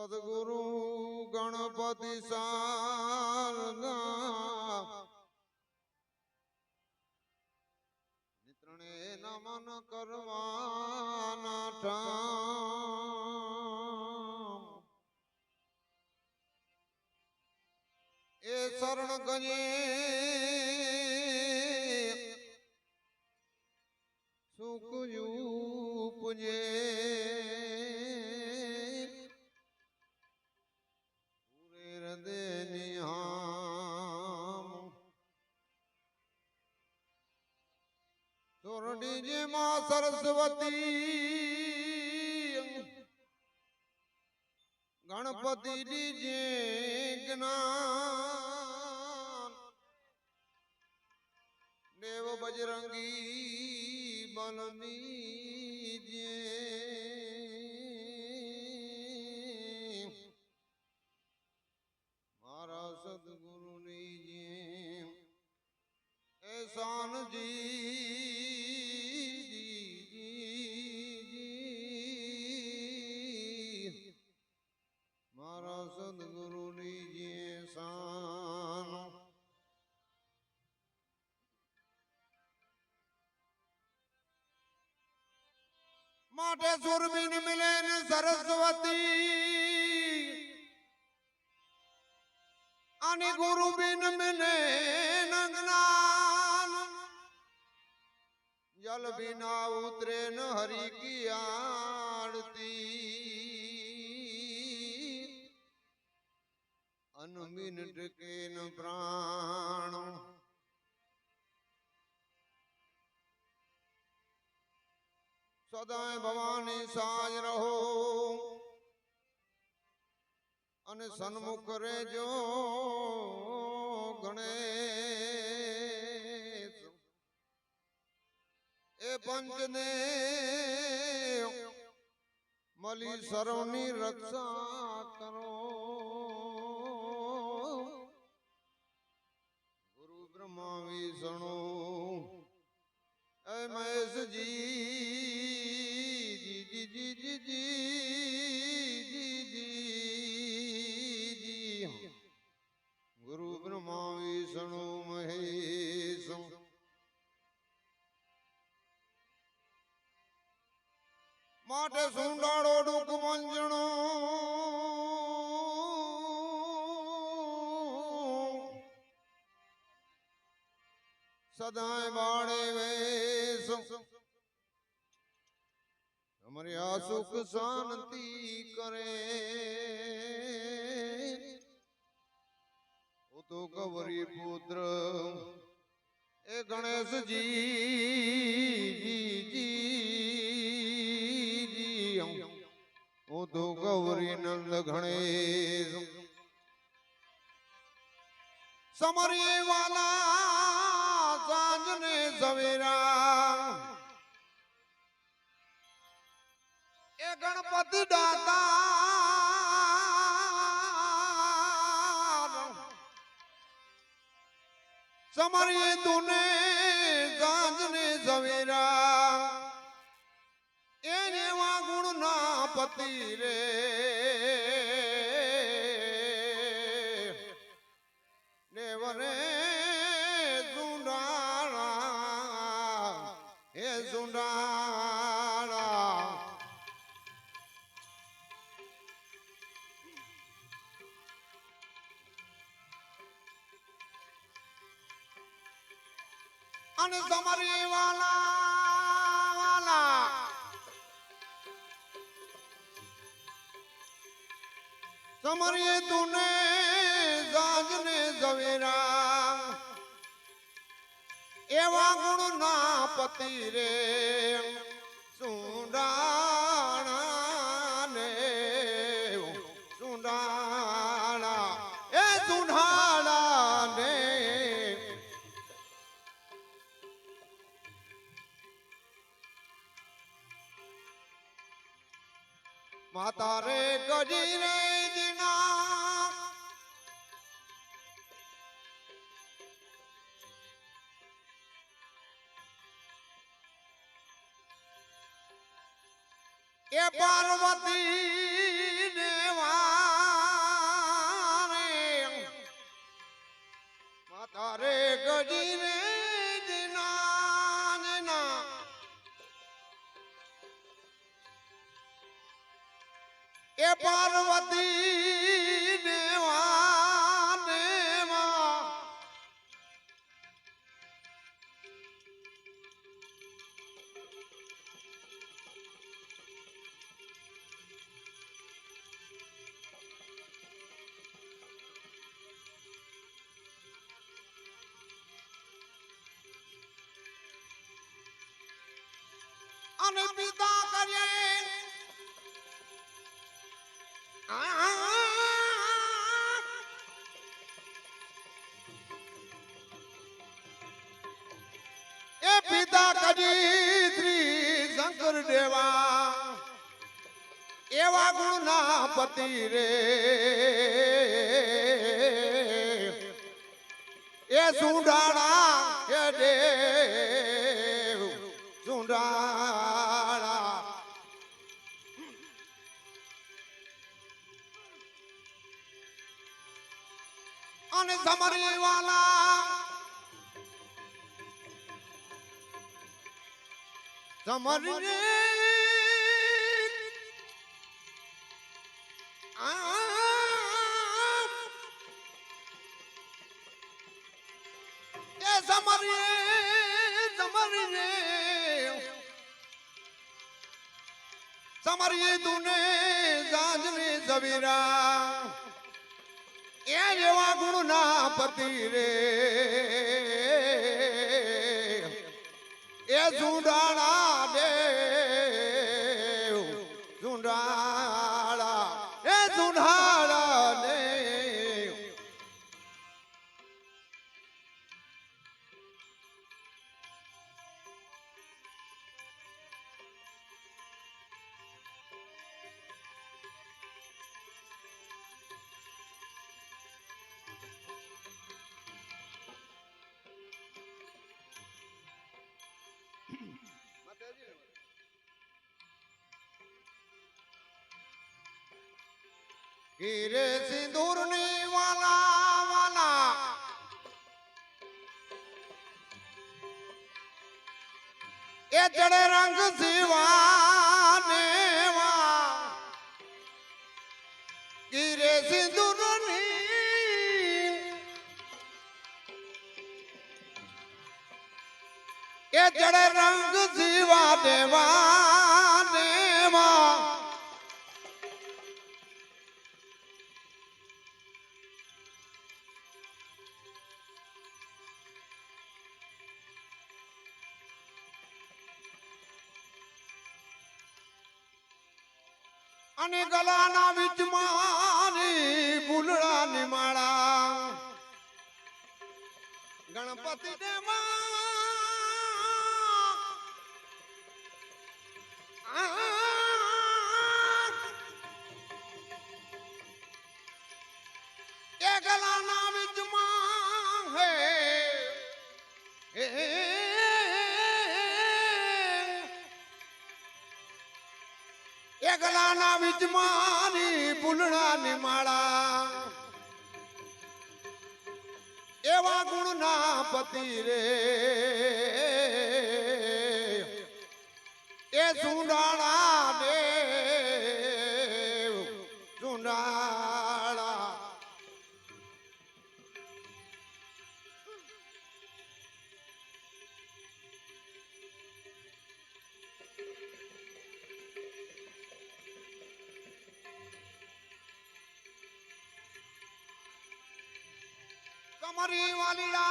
સદગુરુ ગણપતિ સારગા નિત્રણે નમન કરવાના ઠામ. એ શરણ ગજે જે જ્ઞાન. દેવ બજરંગી બલની જે મારા સદગુરુની જે એહસાનજી માટે સુરબીન મિલે ને સરસ્વતી. અને ગુરુ બિન મિલે જ્ઞાન જલ બિના ઉતરે ન હરી કી આરતી. અનબિન ટકે ન પ્રાણ. સદાય અને સન્મુખ રેજો ગણેશ. એ પંચને મલી સર્વની રક્ષા કરો. ગુરુ બ્રહ્મા વિષ્ણુ એ મહેશજી જી જી જી જી જી માટે સુંડાળો ડુક મંજણો. સદાય બાળે વેશ. અમારી આ સુખ શાંતિ કરે. તો ગૌરી પુત્ર. એ ગણેશજી જી જી તો ગૌરી નંદ ગણેશ. સમરી વાલા સાંજને સવેરા એ ગણપતિ દાતા સમરી તુને સાંજને સવેરા પતિ રે ને વરે ઝુંડાણા એ ઝુંડાણા અને તમારી વાલા તમારી તુને જાજને જવેરા એવા ગુણ ના પતિ રે. એ પાર્વતી દેવારે માતા રે ગજી રે એ પાર્વતી એ પિતા કજી શ્રી દેવા એવા ગુણના રે. એ સુંડાળા સમરી રે આ એ સમરી સમરી રે સમરી તુને જાજને સવીરા એ જેવા ગુણના પતિ રે એ ઝુંડાળા દેવ હીરે સિંદૂરની વાલા વાલા એ ચડે રંગ શિવાને હીરે સિંદૂરની એ જડે રંગ શિવા દેવા દેવા અને ગલાના વિચમાં ભૂલડાની માળા ગણપતિ દેવા ગલાના વિચમાં હે હે. એકલાના વિચમાની ફૂલડાની માળા. એવા ગુણના પતિ રે. એ સુંડાળા દેવ তোমারই ওয়ালিয়া